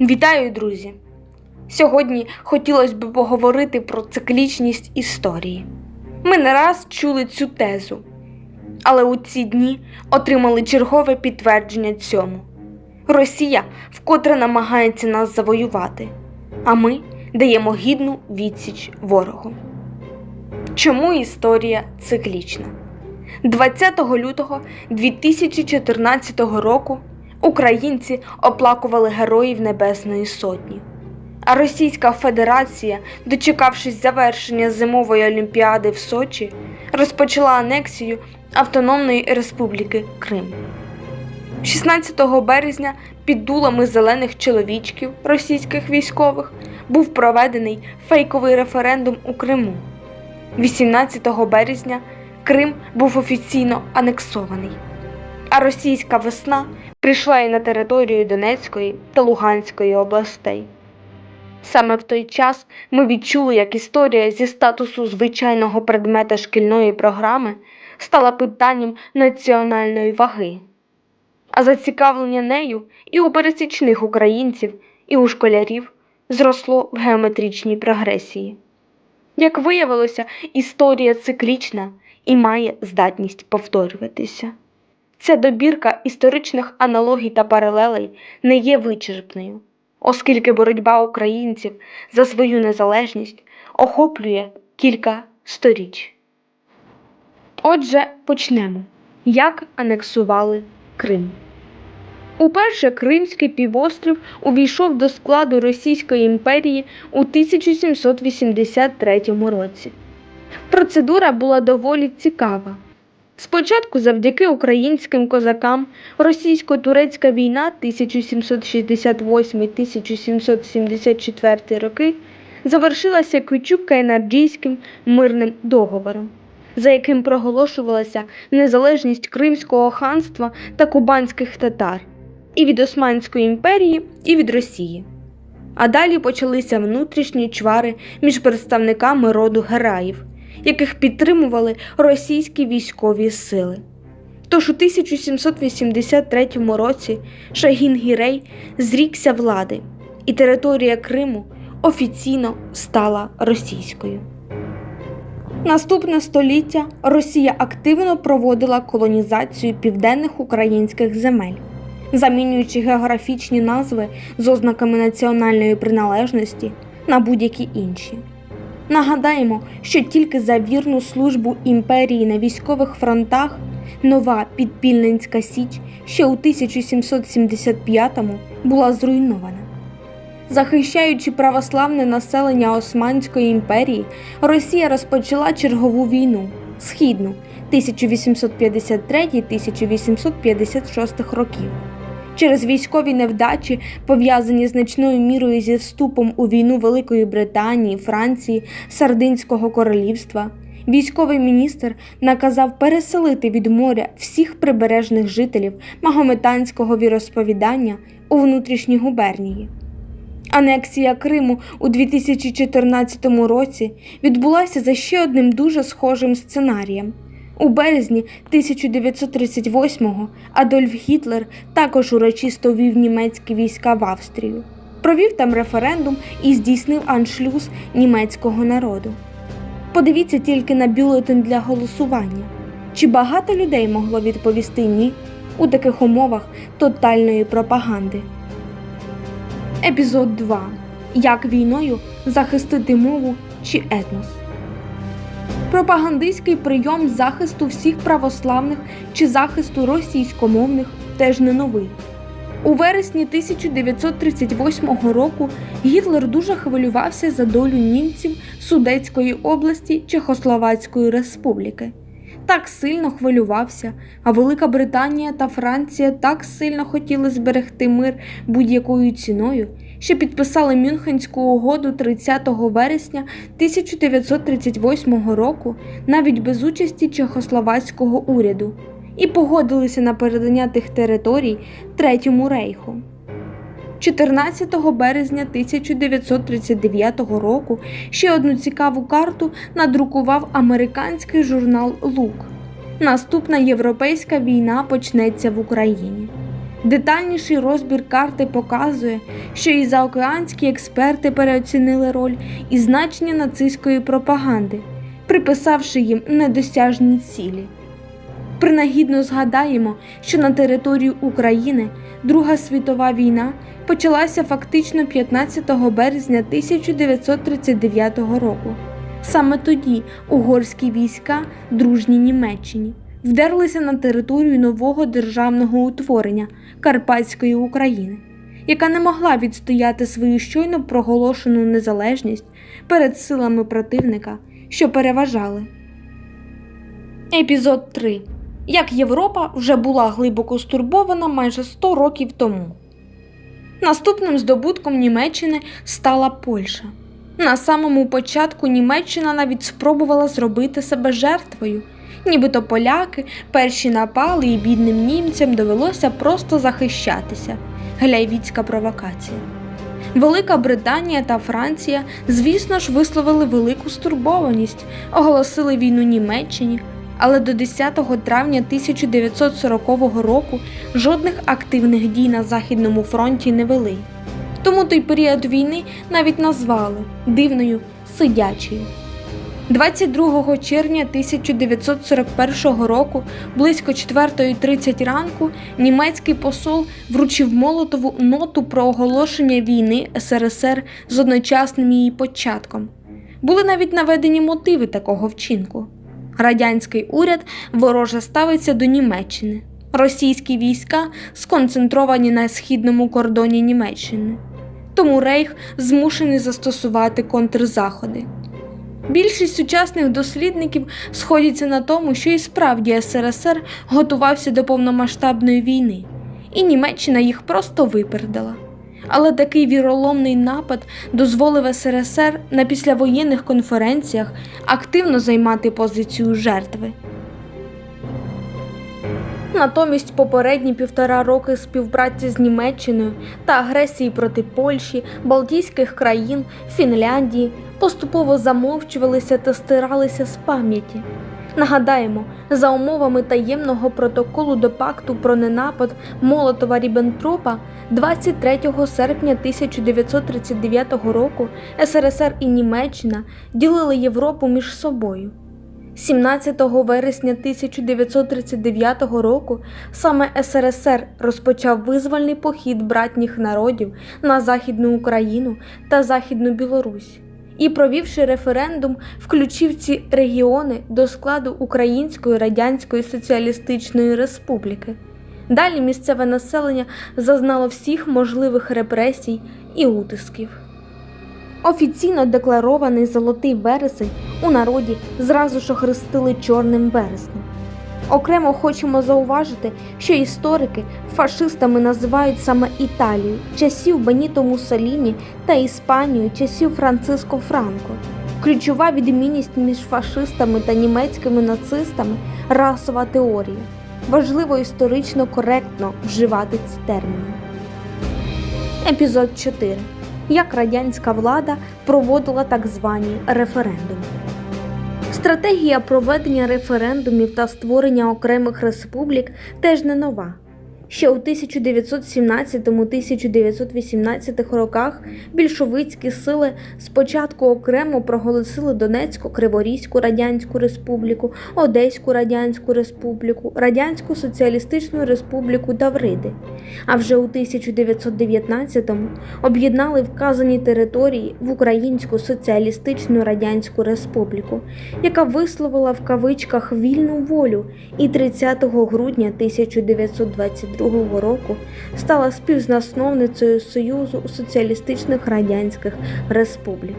Вітаю, друзі! Сьогодні хотілося б поговорити про циклічність історії. Ми не раз чули цю тезу, але у ці дні отримали чергове підтвердження цьому. Росія вкотре намагається нас завоювати, а ми даємо гідну відсіч ворогу. Чому історія циклічна? 20 лютого 2014 року українці оплакували героїв Небесної Сотні. А Російська Федерація, дочекавшись завершення зимової олімпіади в Сочі, розпочала анексію Автономної Республіки Крим. 16 березня під дулами зелених чоловічків російських військових був проведений фейковий референдум у Криму. 18 березня Крим був офіційно анексований, а російська весна прийшла і на територію Донецької та Луганської областей. Саме в той час ми відчули, як історія зі статусу звичайного предмета шкільної програми стала питанням національної ваги, а зацікавлення нею і у пересічних українців, і у школярів зросло в геометричній прогресії. Як виявилося, історія циклічна і має здатність повторюватися. Ця добірка історичних аналогій та паралелей не є вичерпною, оскільки боротьба українців за свою незалежність охоплює кілька сторіч. Отже, почнемо. Як анексували Крим? Уперше Кримський півострів увійшов до складу Російської імперії у 1783 році. Процедура була доволі цікава. Спочатку, завдяки українським козакам, російсько-турецька війна 1768-1774 роки завершилася Кючук-Кайнарджійським мирним договором, за яким проголошувалася незалежність Кримського ханства та кубанських татар і від Османської імперії, і від Росії. А далі почалися внутрішні чвари між представниками роду Гераїв, яких підтримували російські військові сили. Тож у 1783 році Шагін Гірей зрікся влади, і територія Криму офіційно стала російською. Наступне століття Росія активно проводила колонізацію південних українських земель, замінюючи географічні назви з ознаками національної приналежності на будь-які інші. Нагадаємо, що тільки за вірну службу імперії на військових фронтах нова підпільненська Січ ще у 1775-му була зруйнована. Захищаючи православне населення Османської імперії, Росія розпочала чергову війну східну 1853-1856 років. Через військові невдачі, пов'язані значною мірою зі вступом у війну Великої Британії, Франції, Сардинського королівства, військовий міністр наказав переселити від моря всіх прибережних жителів магометанського віросповідання у внутрішні губернії. Анексія Криму у 2014 році відбулася за ще одним дуже схожим сценарієм. У березні 1938-го Адольф Гітлер також урочисто ввів німецькі війська в Австрію, провів там референдум і здійснив аншлюз німецького народу. Подивіться тільки на бюлетень для голосування. Чи багато людей могло відповісти ні у таких умовах тотальної пропаганди? Епізод 2. Як війною захистити мову чи етнос? Пропагандистський прийом захисту всіх православних чи захисту російськомовних теж не новий. У вересні 1938 року Гітлер дуже хвилювався за долю німців Судетської області Чехословацької республіки. Так сильно хвилювався, а Велика Британія та Франція так сильно хотіли зберегти мир будь-якою ціною, що підписали Мюнхенську угоду 30 вересня 1938 року навіть без участі Чехословацького уряду і погодилися на передання тих територій Третьому рейху. 14 березня 1939 року ще одну цікаву карту надрукував американський журнал Лук. Наступна європейська війна почнеться в Україні. Детальніший розбір карти показує, що і заокеанські експерти переоцінили роль і значення нацистської пропаганди, приписавши їм недосяжні цілі. Принагідно згадаємо, що на території України Друга світова війна почалася фактично 15 березня 1939 року. Саме тоді угорські війська, дружні Німеччині, вдерлися на територію нового державного утворення Карпатської України, яка не могла відстояти свою щойно проголошену незалежність перед силами противника, що переважали. Епізод 3. Як Європа вже була глибоко стурбована майже 100 років тому. Наступним здобутком Німеччини стала Польща. На самому початку Німеччина навіть спробувала зробити себе жертвою, нібито поляки перші напали і бідним німцям довелося просто захищатися. Гляйвіцька провокація. Велика Британія та Франція, звісно ж, висловили велику стурбованість, оголосили війну Німеччині, але до 10 травня 1940 року жодних активних дій на Західному фронті не вели. Тому той період війни навіть назвали дивною сидячою. 22 червня 1941 року, близько 4.30 ранку, німецький посол вручив Молотову ноту про оголошення війни СРСР з одночасним її початком. Були навіть наведені мотиви такого вчинку. Радянський уряд вороже ставиться до Німеччини. Російські війська сконцентровані на східному кордоні Німеччини. Тому Рейх змушений застосувати контрзаходи. Більшість сучасних дослідників сходяться на тому, що і справді СРСР готувався до повномасштабної війни, і Німеччина їх просто випередила. Але такий віроломний напад дозволив СРСР на післявоєнних конференціях активно займати позицію жертви. Натомість попередні півтора роки співпраці з Німеччиною та агресії проти Польщі, Балтійських країн, Фінляндії поступово замовчувалися та стиралися з пам'яті. Нагадаємо, за умовами таємного протоколу до пакту про ненапад Молотова Ріббентропа 23 серпня 1939 року СРСР і Німеччина ділили Європу між собою. 17 вересня 1939 року саме СРСР розпочав визвольний похід братніх народів на Західну Україну та Західну Білорусь і, провівши референдум, включив ці регіони до складу Української Радянської Соціалістичної Республіки. Далі місцеве населення зазнало всіх можливих репресій і утисків. Офіційно декларований золотий вересень у народі зразу ж охрестили чорним вереснем. Окремо хочемо зауважити, що історики фашистами називають саме Італію часів Беніто Муссоліні та Іспанію часів Франциско Франко. Ключова відмінність між фашистами та німецькими нацистами расова теорія. Важливо історично коректно вживати ці терміни. Епізод 4. Як радянська влада проводила так звані референдуми. Стратегія проведення референдумів та створення окремих республік теж не нова. Ще у 1917-1918 роках більшовицькі сили спочатку окремо проголосили Донецьку Криворізьку Радянську Республіку, Одеську Радянську Республіку, Радянську Соціалістичну Республіку Тавриди. А вже у 1919-му об'єднали вказані території в Українську Соціалістичну Радянську Республіку, яка висловила в кавичках вільну волю і 30 грудня 1922 року стала співзасновницею Союзу Соціалістичних Радянських Республік.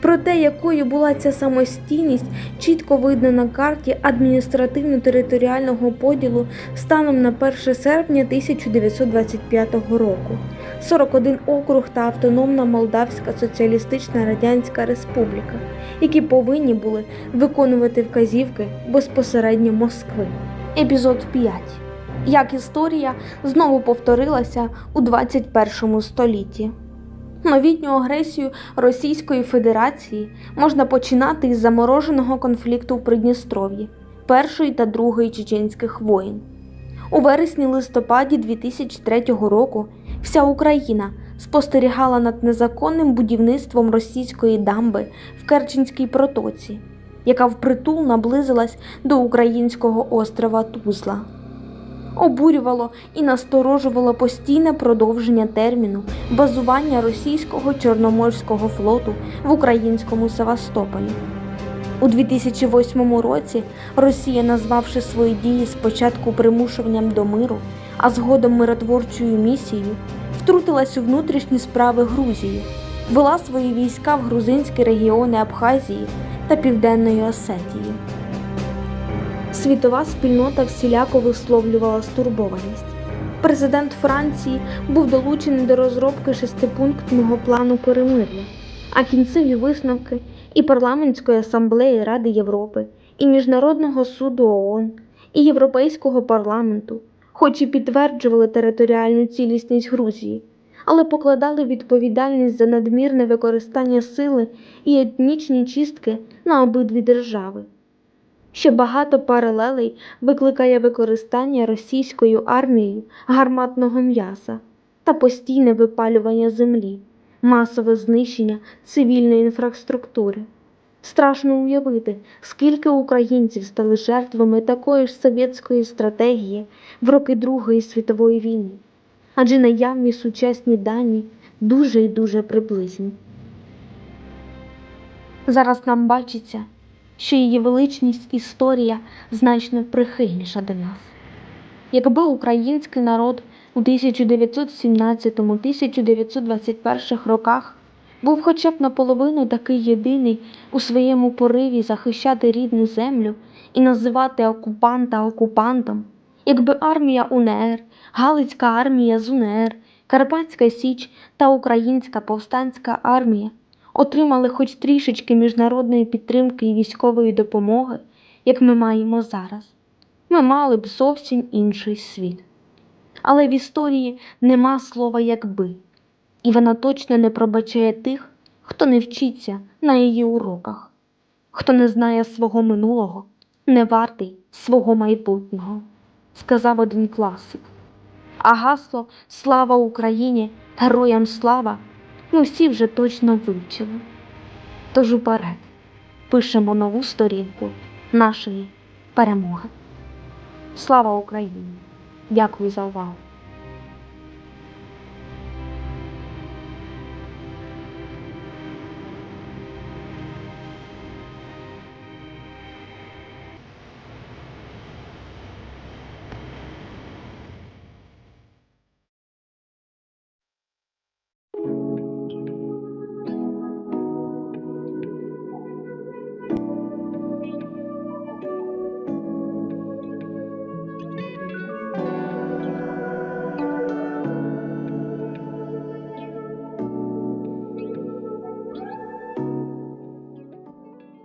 Про те, якою була ця самостійність, чітко видно на карті адміністративно-територіального поділу станом на 1 серпня 1925 року. 41 округ та Автономна Молдавська Соціалістична Радянська Республіка, які повинні були виконувати вказівки безпосередньо Москви. Епізод 5. Як історія знову повторилася у 21 столітті. Новітню агресію Російської Федерації можна починати із замороженого конфлікту в Придністров'ї, Першої та Другої чеченських воєн. У вересні-листопаді 2003 року вся Україна спостерігала над незаконним будівництвом російської дамби в Керченській протоці, яка впритул наблизилась до українського острова Тузла. Обурювало і насторожувало постійне продовження терміну базування російського Чорноморського флоту в українському Севастополі. У 2008 році Росія, назвавши свої дії спочатку примушуванням до миру, а згодом миротворчою місією, втрутилась у внутрішні справи Грузії, вела свої війська в грузинські регіони Абхазії та Південної Осетії. Світова спільнота всіляко висловлювала стурбованість. Президент Франції був долучений до розробки шестипунктного плану перемир'я, а кінцеві висновки і парламентської асамблеї Ради Європи, і Міжнародного суду ООН, і Європейського парламенту, хоч і підтверджували територіальну цілісність Грузії, але покладали відповідальність за надмірне використання сили і етнічні чистки на обидві держави. Ще багато паралелей викликає використання російською армією гарматного м'яса та постійне випалювання землі, масове знищення цивільної інфраструктури. Страшно уявити, скільки українців стали жертвами такої ж совєтської стратегії в роки Другої світової війни, адже наявні сучасні дані дуже і дуже приблизні. Зараз нам бачиться, що її величність історія значно прихильніша до нас. Якби український народ у 1917-1921 роках був хоча б наполовину такий єдиний у своєму пориві захищати рідну землю і називати окупанта окупантом, якби армія УНР, Галицька армія з УНР, Карпатська Січ та Українська повстанська армія отримали хоч трішечки міжнародної підтримки і військової допомоги, як ми маємо зараз, ми мали б зовсім інший світ. Але в історії нема слова якби, і вона точно не пробачає тих, хто не вчиться на її уроках, хто не знає свого минулого, не вартий свого майбутнього, сказав один класик. А гасло Слава Україні! Героям слава! Ми всі вже точно вивчили. Тож уперед пишемо нову сторінку нашої перемоги. Слава Україні! Дякую за увагу!